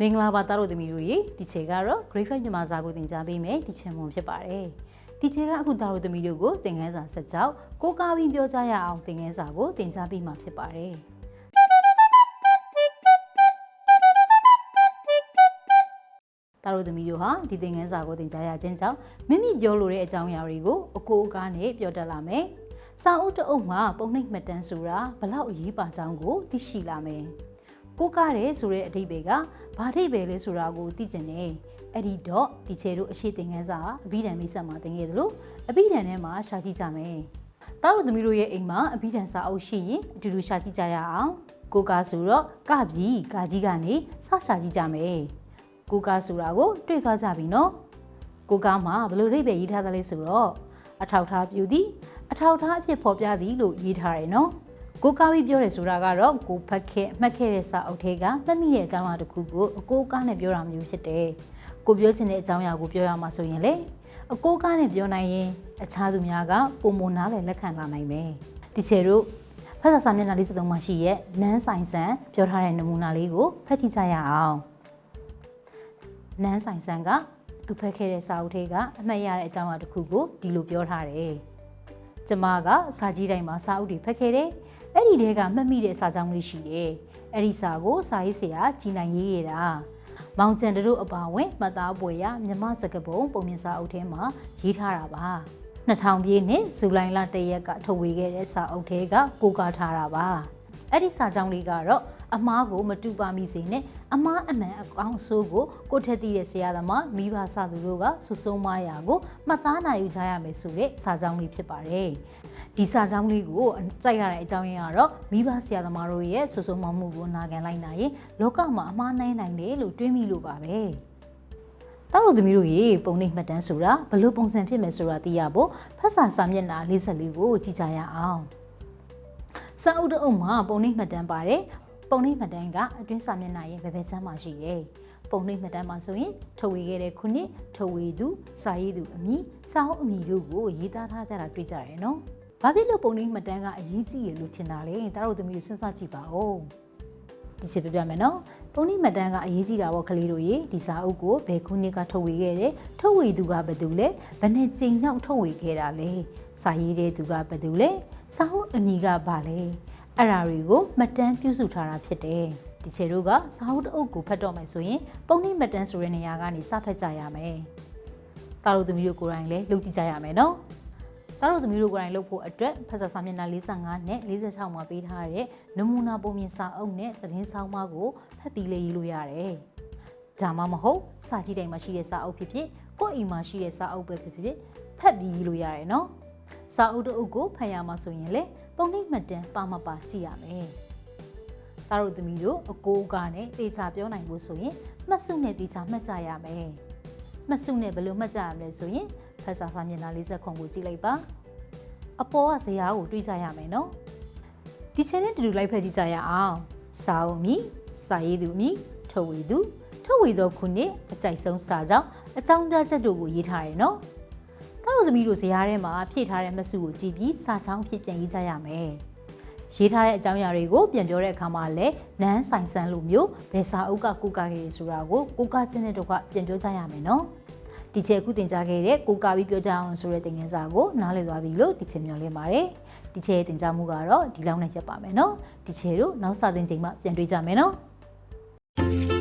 မင်္ဂလာပါတားတို့သမီးတို့ရေဒီချေကတော့ Great Five မြန်မာစာကိုသင်ကြားပေးမယ်ဒီချင်မွန်ဖြစ်ပါတယ်ဒီချေကအခုတားတို့သမီးတို့ကိုသင်ခန်းစာဆက်ကြောက်ကိုကားပြီးပြောကြရအောင်သင်ခန်းစာကိုသင်ကြားပေးမှာဖြစ်ပါတယ်တားတို့သမီးတို့ဟာဒီသင်ခန်းစာကိုသင်ကြားရခြင်းကြောင့်မိမိပြောလိုတဲ့အကြောင်းအရာတွေကိုအကိုအကားနဲ့ပြောတတ်လာမယ်စာအုပ်တအုပ်မှာပုံနှိပ်မှတ်တမ်းဆိုတာဘလောက်အရေးပါကြောင်းကိုသိရှိလာမယ် ကိုကားတယ်ဆိုတဲ့အဓိပ္ပာယ်ကဘာအဓိပ္ပာယ်လဲဆိုတာကိုသိကျင်တယ်အဲ့ဒီတော့ဒီချေတို့အရှိသင်ခန်းစာအဘိဓမ္မိတ်ဆက်မှာသင်ခဲ့သလိုအဘိဓမ္မထဲမှာရှာကြည့်ကြမယ်တားတို့သမီးတို့ရဲ့အိမ်မှာအဘိဓမ္မစာအုပ်ရှိရင်အတူတူရှာကြည့်ကြရအောင်ကိုကားဆိုတော့ကပြီကာကြီးကနေစရှာကြည့်ကြမယ်ကိုကားဆိုတာကိုတွေ့သွားကြပြီနော်ကိုကားမှာဘယ်လိုအဓိပ္ပာယ်ရေးထားသလဲဆိုတော့အထောက်ထားပြုသည်အထောက်ထားအဖြစ်ဖော်ပြသည်လို့ရေးထားတယ်နော် ကိုကားပြီးပြောတယ်ဆိုတာကတော့ကိုဖတ်ခဲ့မှတ်ခဲ့တဲ့စာအုပ်ထဲကမှတ်မိတဲ့အကြောင်းအရာတစ်ခုကိုအကိုကားနဲ့ပြောတာမျိုးဖြစ်တယ်ကိုပြောချင်တဲ့အကြောင်းအရာကိုပြောရမှာဆိုရင်လေအကိုကားနဲ့ပြောနိုင်ရင်အခြားသူများကပုံမနားလည်းလက်ခံလာနိုင်မယ်ဒီချေတို့ဖတ်စာစာမျက်နှာ53မှာရှိရဲ့နန်းဆိုင်ဆန်ပြောထားတဲ့နမူနာလေးကိုဖတ်ကြည့်ကြရအောင်နန်းဆိုင်ဆန်ကသူဖတ်ခဲ့တဲ့စာအုပ်ထဲကအမှတ်ရတဲ့အကြောင်းအရာတစ်ခုကိုဒီလိုပြောထားတယ်ကျမကစာကြီးတိုင်းမှာစာအုပ်တွေဖတ်ခဲ့တယ်။ အဲ့ဒီတဲကမှတ်မိတဲ့စာကြောင်းလေးရှိတယ်။အဲ့ဒီစာကိုစာရေးဆရာကြည်နိုင်ရေးရတာ။မောင်ကျန်တို့အပါဝင်မှတ်သားပွဲရမြမစကပုံပုံမြင်စာအုပ်ထဲမှာရေးထားတာပါ။2000ပြည့်နှစ်ဇူလိုင်လ1ရက်ကထုတ်ဝေခဲ့တဲ့စာအုပ်ထဲကကိုးကားထားတာပါ။အဲ့ဒီစာကြောင်းလေးကတော့ အမားကိုမတူပါမိစေနဲ့အမားအမှန်အကောင်းဆိုးကိုကိုထက်တည်တဲ့ဆရာသမားမိဘဆသူတို့ကဆူဆုံးမရာကိုမှတ်သားနိုင်ယူကြရမယ်ဆိုတဲ့စာကြောင်းလေးဖြစ်ပါတယ်ဒီစာကြောင်းလေးကိုကြိုက်ရတဲ့အကြောင်းရင်းကတော့မိဘဆရာသမားတို့ရဲ့ဆူဆုံးမမှုကိုနာခံလိုက်နိုင်ရင်လောကမှာအမှားနိုင်နိုင်တယ်လို့တွေးမိလို့ပါပဲတောက်တို့သမီးတို့ရေပုံနှိပ်မှတ်တမ်းဆိုတာဘလို့ပုံစံဖြစ်မယ်ဆိုတာသိရဖို့ဖတ်စာစာမျက်နှာ44ကိုကြည့်ကြရအောင်စာအုပ်တအုပ်မှာပုံနှိပ်မှတ်တမ်းပါတယ် ပုံနှိပ်မှတ်တမ်းကအတွင်းစာမျက်နှာရဲ့ဘယ်ဘက်ချမ်းမှာရှိတယ်။ပုံနှိပ်မှတ်တမ်းမှာဆိုရင်ထုတ်ဝေခဲ့တဲ့ခုနှစ်ထုတ်ဝေသူစာရေးသူအမည်စာအုပ်အမည်တို့ကိုရေးသားထားကြတာတွေ့ကြရတယ်နော်။ဘာဖြစ်လို့ပုံနှိပ်မှတ်တမ်းကအရေးကြီးရလို့ထင်တာလဲ။ဒါတို့သမီးကိုစဉ်းစားကြည့်ပါဦး။ဒီချက်ပြပြမယ်နော်။ပုံနှိပ်မှတ်တမ်းကအရေးကြီးတာပေါ့ကလေးတို့ရေဒီစာအုပ်ကိုဘယ်ခုနှစ်ကထုတ်ဝေခဲ့တယ်။ထုတ်ဝေသူကဘယ်သူလဲ။ဘယ်နဲ့ချိန်နှောက်ထုတ်ဝေခဲ့တာလဲ။စာရေးတဲ့သူကဘယ်သူလဲ။စာအုပ်အမည်ကဘာလဲ။ အဲ့ဓာတွေကိုမှတ်တမ်းပြုစုထားတာဖြစ်တယ်ဒီချေတို့ကစာအုပ်တအုပ်ကိုဖတ်တော့မယ်ဆိုရင်ပုံနှိပ်မှတ်တမ်းဆိုတဲ့နေရာကနေစဖတ်ကြရမယ်တာတို့သမီးတို့ကိုယ်တိုင်လည်းလုပ်ကြည့်ကြရမယ်နော်တာတို့သမီးတို့ကိုယ်တိုင်လုပ်ဖို့အတွက်ဖတ်စာစာမျက်နှာ45နဲ့46မှာပေးထားတဲ့နမူနာပုံမြင်စာအုပ်နဲ့သတင်းဆောင်မကိုဖတ်ပြီးလေရေးလို့ရတယ်ဒါမှမဟုတ်စာကြည့်တိုင်းမှာရှိတဲ့စာအုပ်ဖြစ်ဖြစ်ကိုယ့်အိမ်မှာရှိတဲ့စာအုပ်ပဲဖြစ်ဖြစ်ဖတ်ပြီးရေးလို့ရတယ်နော်စာအုပ်တအုပ်ကိုဖတ်ရမှာဆိုရင်လေ ပုံနှိပ်မှတ်တမ်းပါမပါကြည့်ရမယ်။သားတို့သမီးတို့အကိုကနဲ့တေချာပြောနိုင်ဖို့ဆိုရင်မှတ်စုနဲ့တေချာမှတ်ကြရမယ်။မှတ်စုနဲ့ဘယ်လိုမှတ်ကြရမလဲဆိုရင်ဖတ်စာစာမျက်နှာ40ခွန်ကိုကြည့်လိုက်ပါ။အပေါ်ကဇရာကိုတွေးကြရမယ်နော်။ဒီချက်နဲ့တူတူလိုက်ဖက်ကြည့်ကြရအောင်။စာအုပ်မီစာရေးသူမီထုတ်ဝေသူထုတ်ဝေသောခုနှစ်အကြိုက်ဆုံးစာကြောင့်အကြောင်းပြချက်တို့ကိုရေးထားရနော်။ တောက်သမီးတို့ဇရာထဲမှာဖြည့်ထားတဲ့မဆုကိုကြည့်ပြီးစာချောင်းဖြစ်ပြန်ရေးကြရမယ်။ရေးထားတဲ့အကြောင်းအရာတွေကိုပြန်ပြောတဲ့အခါမှာလည်းနန်းဆိုင်ဆန်းလိုမျိုးဘယ်စာအုပ်ကကိုကားခဲ့ရဆိုတာကိုကိုကားခြင်းတဲ့တော့ကပြန်ပြောကြရမယ်နော်။ဒီချက်အခုသင်ကြားခဲ့တဲ့ကိုကားပြီးပြောကြအောင်ဆိုတဲ့သင်ခန်းစာကိုနားလည်သွားပြီလို့ဒီချက်မျှော်လင့်ပါတယ်။ဒီချက်ရဲ့သင်ကြားမှုကတော့ဒီလောက်နဲ့ရပ်ပါမယ်နော်။ဒီချက်တို့နောက်စာသင်ချိန်မှာပြန်တွေ့ကြမယ်နော်။